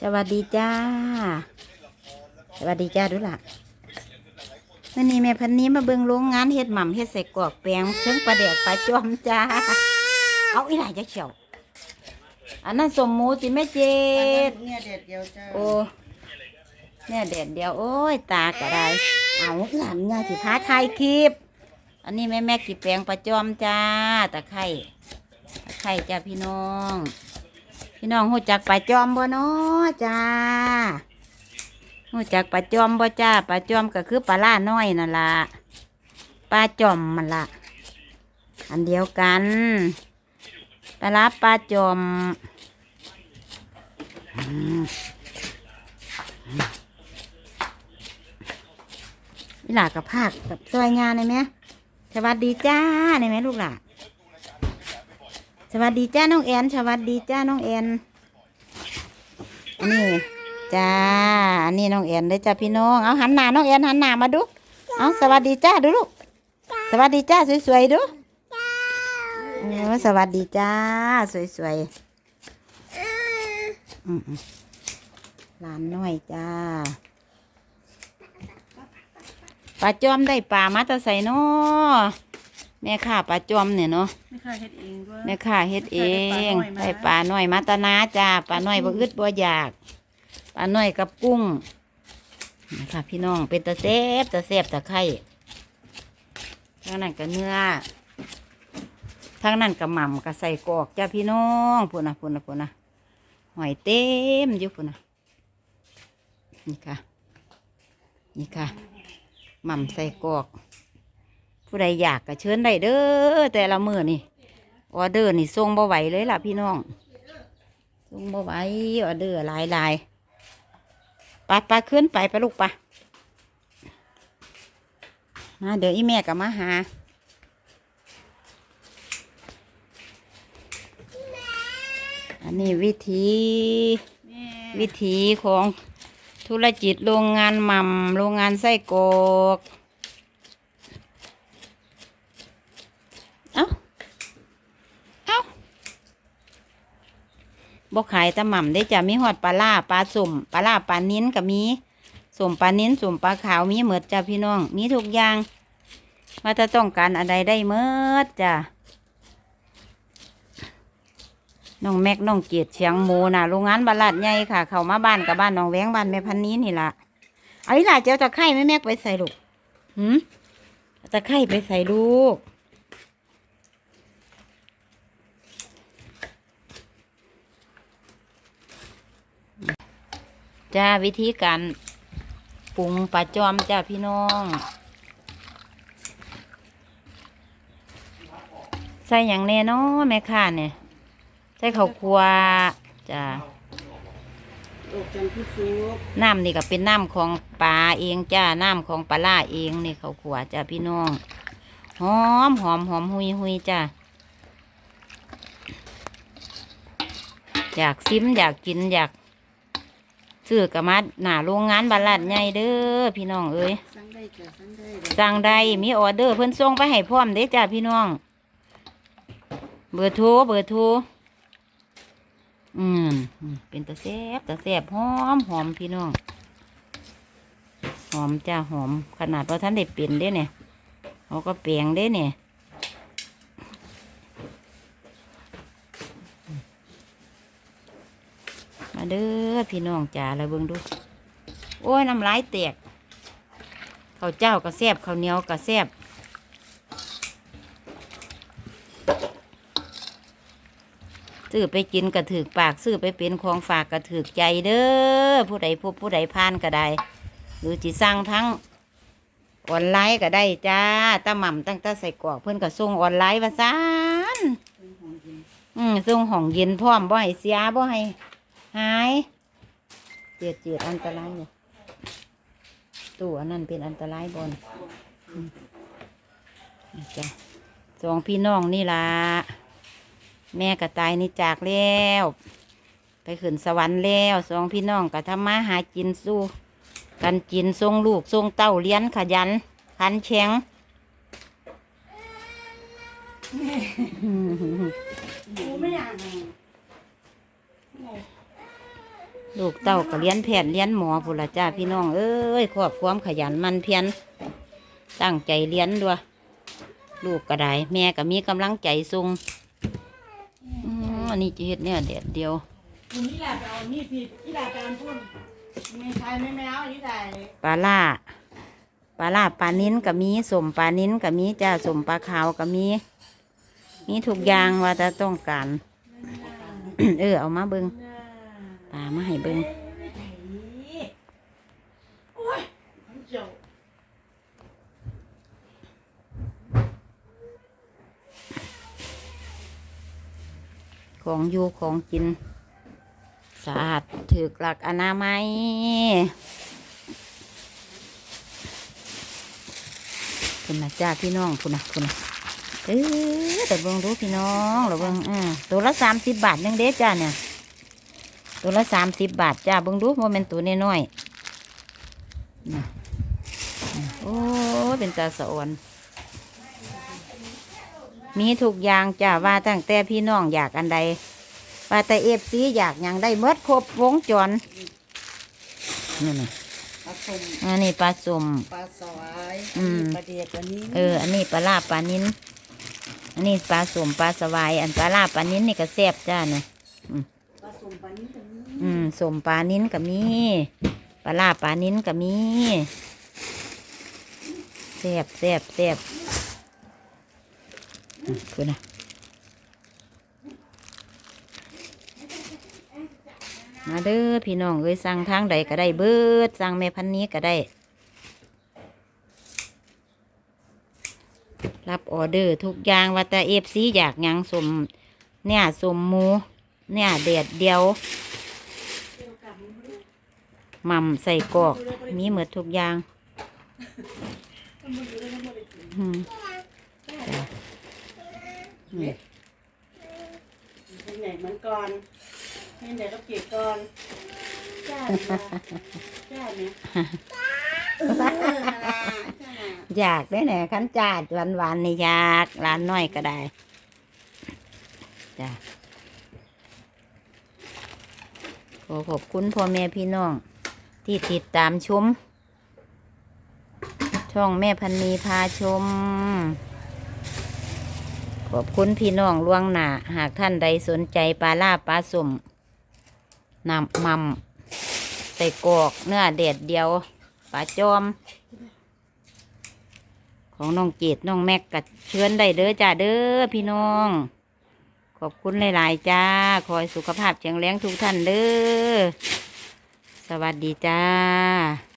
สวัสดีจ้า สวัสดีจ้าดูล่ะมื่อนี้แม่พันนี้มาเบิ่งโรงงานเฮ็ดหม่ำเฮ็ดใส่กรอกแปลงเชิงปลาแดกปลาจอมจ้า เอาอีหลายจะเขียว อันนั้นสมหมูติแม่เจ็ดเนี่ยเด็ดเดียวจ้าโอ้เนี่ยเด็ดเดียวโอ้ยตากระไดเอาหลานงาสิพาถ่ายคลิป อันนี้แม่แม่กี่แปลงปลาจอมจ้าตะไคร่ตะไคร่จ้าพี่น้อง พี่น้องหูจักปลาจอมบ่เนาะจ้าหูจักปลาจอมบ่จ้าปลาจอมก็คือปลาล่าน้อยนั่นละปลาจอมมันละอันเดียวกันปลาลาปลาจอมอืมนี่หลากับภาคกับซอยงานได้ไหมสวัสดีจ้าได้ไหมลูกหล่ะ สวัสดีจ้าน้องแอนสวัสดีจ้าน้องแอนอันนี้จ้าอันนี้น้องแอนเลยจ้าพี่น้องเอาหันหน้าน้องแอนหันหน้ามาดูเอาสวัสดีจ้าดูลูกสวัสดีจ้าสวยๆดูเออสวัสดีจ้าสวยๆอืมๆหลานน้อยจ้าปลาจอมได้ปลามาแตะใส่เนาะ แม่ข้าปลาจอมเนี่ยเนาะไม่ค่าเฮ็ดเองด้วยแม่ข้าเฮ็ดเองได้ได้ปปลาลาน้น้ออยยมามาตานาจ้าปลาน้อยบ่อึดบ่อยากปลาน้อยกับกุ้งนะคะพี่น้องเป็นตะเซบตะเซบตะไคร่ทางนั้นก็เนื้อทางนั้นก็หม่ำก็ใส่กรอกจ้าพี่น้องพูดนะพูดนะพูดนะหอยเต็มอยู่พูดนะนี่ค่ะ นี่ค่ะหม่ำใส่กรอก ผู้ใดอยากก็เชิญได้เด้อแต่ละมือนี่ออเดอร์นี่ส่งบ่ไหวเลยล่ะพี่น้องส่งบ่ไหวออเดอร์หลายหลายไปไปขึ้นไปไปลูกไปมาเดี๋ยวอีแม่ก็มาหาอันนี้วิธีแม่วิธีของธุรกิจโรงงานหม่ำโรงงานไส้กรอกเอ้า เอ้า บ่ขายต่หม่ำได้จะมีหอดปลาล่าปลาสุ่มปลาล่าปลานิ้นก็มีสุ่มปลานิ้นสุ่มปลาขาวมีเหมือดจ้ะพี่น้อง มีทุกอย่างว่าถ้าต้องการอะไรได้เมืดจ้ะน้องแม็กน้องเกียรติเชียงหมูนะโรงงานบาลาดใหญ่ค่ะ เข้ามาบ้านกับบ้านน้องแวงบ้านแม่พันนี้นี่ละเอาอีหล่ะเจ้าตะไคร่แม่แม็กไปใส่ลูกหืมตะไคร่ไปใส่ลูก จ้าวิธีการปรุงปลาจอมจ้าพี่น้อง ใส่อย่างแน่นอแม่ค้าเนี่ย ใส่ข้าวคั่วจ้าน้ำนี่ก็เป็นน้ำของปลาเองจ้า น้ำของปลาล่าเองนี่ข้าวคั่วจ้าพี่น้องหอมหอมหอมหุยหุยจ้าอยากซิมอยากกินอยาก ซื้อกระมัดหน้าโรงงานบาลาดใหญ่เด้อพี่น้องเอ้ยสั่งได้จ้ะสั่งได้สั่งได้มีออเดอร์เพิ่นส่งไปให้พร้อมเด้จ้าพี่น้อง เบอร์โทรเบอร์โทรอืมอืมเป็นตะแซบตะแซบหอมหอมพี่น้อง หอมจ้าหอมขนาดว่าท่านได้เปลี่ยนเด้เนี่ยเขาก็เปลียงเด้เนี่ยมา เด้อพี่น้องจ๋าแล้วเบิ่งดู โอ้ยน้ำลายแตกข้าวเจ้าก็แซบข้าวเหนียวก็แซบซื้อไปกินกระถือปากซื้อไปเป็นของฝากกระถือใจเด้อผู้ใดพบผู้ใดพานก็ได้ หรือจิสั่งทั้งออนไลน์ก็ได้จ้าตาหม่ำตั้งต่ใส่กรอกเพื่อนก็ส่งออนไลน์ว่าซานอืมส่งห้องเย็นพร้อมบ่ให้เสียบ่ให้ หายเจียดเจียดอันตรายเนี่ยตู้อันนั้นเป็นอันตรายบนนี่จ้ะสองพี่น้องนี่ล่ะแม่ก็ตายนี่จากแล้ว ไปขึ้นสวรรค์แล้วสองพี่น้องก็ทำมาหากินสู้ กันกินทรงลูกทรงเต้าเลี้ยนขยัน ขันแข็งกูไม่อยาก ลูกเต้าก็เรียนแพทย์เรียนหมอพุ่นละจ้าพี่น้องเอ้ยครอบความขยันมันเพียรตั้งใจเรียนด้วยลูกก็ได้แม่ก็มีกำลังใจส่งอันนี้จะเฮ็ดเนี่ยเด็ดเดียวนี่แหละไปเอานี่ผิดนี่แหละการพูดไม่ใช่ไม่ไม่เอานี่ได้ปลาล่าปลาล่าปลานิ้นก็มีสมปลานิ้นก็มีจ้าสมปลาขาวก็มีมีทุกอย่างว่าจะต้องการ เออเอามาเบิงามาให้เบิงโอ้ยเจ้าของอยู่ของกิน สะอาดถือกหลักอนามัยคุณนะจ้าพี่น้องคุณนะคุณนะเออแต่เบิ่งรู้พี่น้องเราเบิ่งเออตัวละสามสิบบาทยังเด้จ้าเนี่ย ตัวละสามสิบบาทจ้าเบิ่งดูว่าเป็นตัวน้อยๆน่ะโอ้ยเป็นตาสะออนมีทุกอย่างจ้าว่าตั้งแต่พี่น้องอยากอันใดว่าแต่เอฟซีอยากอย่างได้เมดครบวงจรนี่นะปลาสมอันนี้ปลาสุ่มปลาสวายอืมปลาเดียดอันนี้เออ อันนี้ปลาลาบปลานิ้นอันนี้ปลาสุ่มปลาสวาย อันปลาลาบปลานิ้นนี่ก็แซ่บจ้าเนี่ยปลาส มปลานี้อันนี้อืมสมปลานิ้นก็มีปลาลาบปลานิ้นก็มีแซ่บแซ่บแซ่บอืมคือนะมาเด้อพี่น้องเอ้ยสั่งทางใดก็ได้เบิดสั่งแม่พันนี้ก็ได้ รับออเดอร์ทุกอย่างว่าแต่เอฟซีอยากยังสมเนี่ยสมหมู เนี่ยเด็ดเดียวหม่ำใส่กรอก มีหมดทุกอย่างอืมจ้ะอืมเป็นไหนมันก่อนเป็นไหนก็เก็บก่อนจ้าเนี่ยจ้าเนี่ยเออจ้าจ้าอยากได้แหน่ขันจาดหวานหวานๆนี่อยากร้านน้อยก็ได้จ้ะ ขอขอบคุณพ่อแม่พี่น้อง ที่ติดตามชม ช่องแม่พันนีพาชม ขอบคุณพี่น้องล่วงหน้า หากท่านใดสนใจปลาล่าปลาสมนำมัมใส่กอกเนื้อเด็ดเดียวปลาจอม ของน้องเกดน้องแม็กกัดเชิญได้เด้อจ้าเด้อพี่น้อง ขอบคุณหลาย ๆ จ้าขอยสุขภาพแข็งแรงทุกท่านเด้อ สวัสดีจ้า